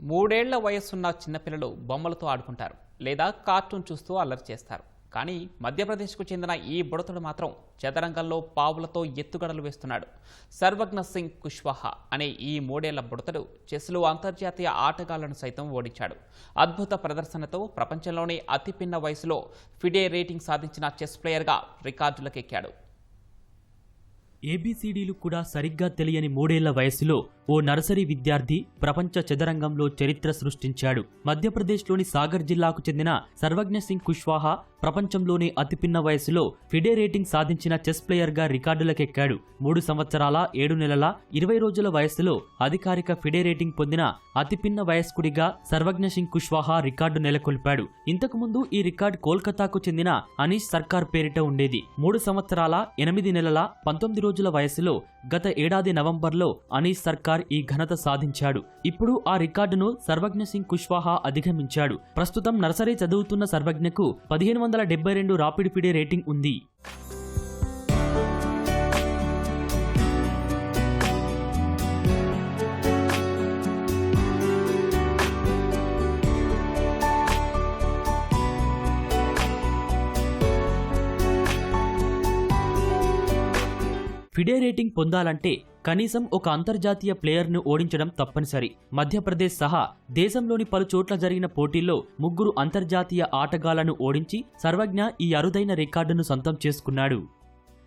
మూడేళ్ళ వయస్సున్న చిన్నపిల్లలు బొమ్మలతో ఆడుకుంటారు లేదా కార్టూన్ చూస్తూ అల్లరి చేస్తారు. కానీ మధ్యప్రదేశ్కు చెందిన ఈ బుడతడు మాత్రం చదరంగంలో పావులతో ఎత్తుగడలు వేస్తున్నాడు. సర్వజ్ఞ సింగ్ కుష్వాహా అనే ఈ మూడేళ్ళ బుడతడు చెస్లో అంతర్జాతీయ ఆటగాళ్ళను సైతం ఓడించాడు. అద్భుత ప్రదర్శనతో ప్రపంచంలోనే అతిపిన్న వయసులో ఫిడే రేటింగ్ సాధించిన చెస్ ప్లేయర్గా రికార్డులకెక్కాడు. ఏబీసీడీలు కూడా సరిగ్గా తెలియని మూడేళ్ళ వయసులో ఓ నర్సరీ విద్యార్థి ప్రపంచ చదరంగంలో చరిత్ర సృష్టించాడు. మధ్యప్రదేశ్లోని సాగర్ జిల్లాకు చెందిన సర్వజ్ఞ సింగ్ కుష్వాహా ప్రపంచంలోనే అతిపిన్న వయసులో ఫిడే రేటింగ్ సాధించిన చెస్ ప్లేయర్గా రికార్డులకెక్కాడు. మూడు సంవత్సరాల ఏడు నెలల ఇరవై రోజుల వయసులో అధికారిక ఫిడే రేటింగ్ పొందిన అతిపిన్న వయస్కుడిగా సర్వజ్ఞ సింగ్ కుష్వాహా రికార్డు నెలకొల్పాడు. ఇంతకుముందు ఈ రికార్డు కోల్కతాకు చెందిన అనీష్ సర్కార్ పేరిట ఉండేది. మూడు సంవత్సరాల ఎనిమిది నెలల పంతొమ్మిది రోజుల వయసులో గత ఏడాది నవంబర్లో అనీష్ సర్కార్ ఈ ఘనత సాధించాడు. ఇప్పుడు ఆ రికార్డును సర్వజ్ఞ సింగ్ కుష్వాహా అధిగమించాడు. ప్రస్తుతం నర్సరీ చదువుతున్న సర్వజ్ఞకు పదిహేను వందల డెబ్బై రెండు రాపిడిఫిడే రేటింగ్ ఉంది. ఫిడే రేటింగ్ పొందాలంటే కనీసం ఒక అంతర్జాతీయ ప్లేయర్ను ఓడించడం తప్పనిసరి. మధ్యప్రదేశ్ సహా దేశంలోని పలు చోట్ల జరిగిన పోటీల్లో ముగ్గురు అంతర్జాతీయ ఆటగాళ్ళను ఓడించి సర్వజ్ఞ ఈ అరుదైన రికార్డును సొంతం చేసుకున్నాడు.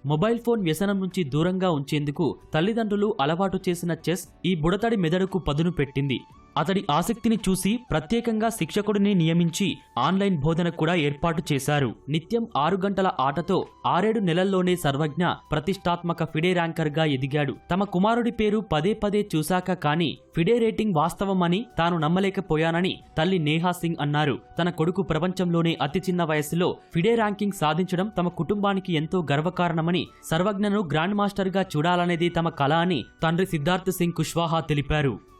మొబైల్ ఫోన్ వ్యసనం నుంచి దూరంగా ఉంచేందుకు తల్లిదండ్రులు అలవాటు చేసిన చెస్ ఈ బుడతడి మెదడుకు పదును పెట్టింది. అతడి ఆసక్తిని చూసి ప్రత్యేకంగా శిక్షకుడిని నియమించి ఆన్లైన్ బోధన కూడా ఏర్పాటు చేశారు. నిత్యం ఆరు గంటల ఆటతో ఆరేడు నెలల్లోనే సర్వజ్ఞ ప్రతిష్టాత్మక ఫిడే ర్యాంకర్గా ఎదిగాడు. తమ కుమారుడి పేరు పదే పదే చూశాక కానీ ఫిడే రేటింగ్ వాస్తవమని తాను నమ్మలేకపోయానని తల్లి నేహా సింగ్ అన్నారు. తన కొడుకు ప్రపంచంలోనే అతి చిన్న వయసులో ఫిడే ర్యాంకింగ్ సాధించడం తమ కుటుంబానికి ఎంతో గర్వకారణమని సర్వజ్ఞను గ్రాండ్ మాస్టర్గా చూడాలనేది తమ కళ అని తండ్రి సిద్ధార్థ్ సింగ్ కుష్వాహా తెలిపారు.